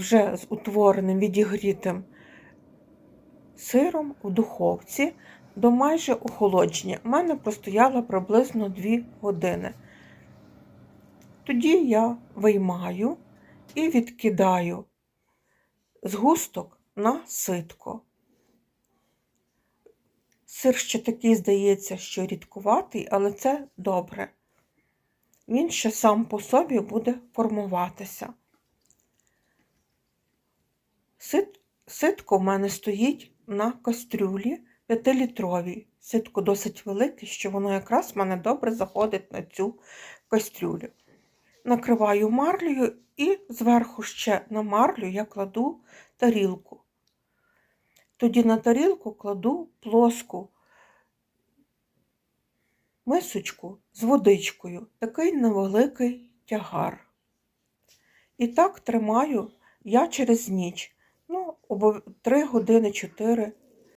вже з утвореним відігрітим сиром в духовці до майже охолодження. У мене простояло приблизно 2 години. Тоді я виймаю і відкидаю згусток на ситко. Сир ще такий, здається, що рідкуватий, але це добре. Він ще сам по собі буде формуватися. Сит, ситко в мене стоїть на кастрюлі 5-літровій. Ситко досить велике, що воно якраз в мене добре заходить на цю кастрюлю. Накриваю марлею і зверху ще на марлю я кладу тарілку. Тоді на тарілку кладу плоску мисочку з водичкою, такий невеликий тягар. І так тримаю я через ніч, 3 години 4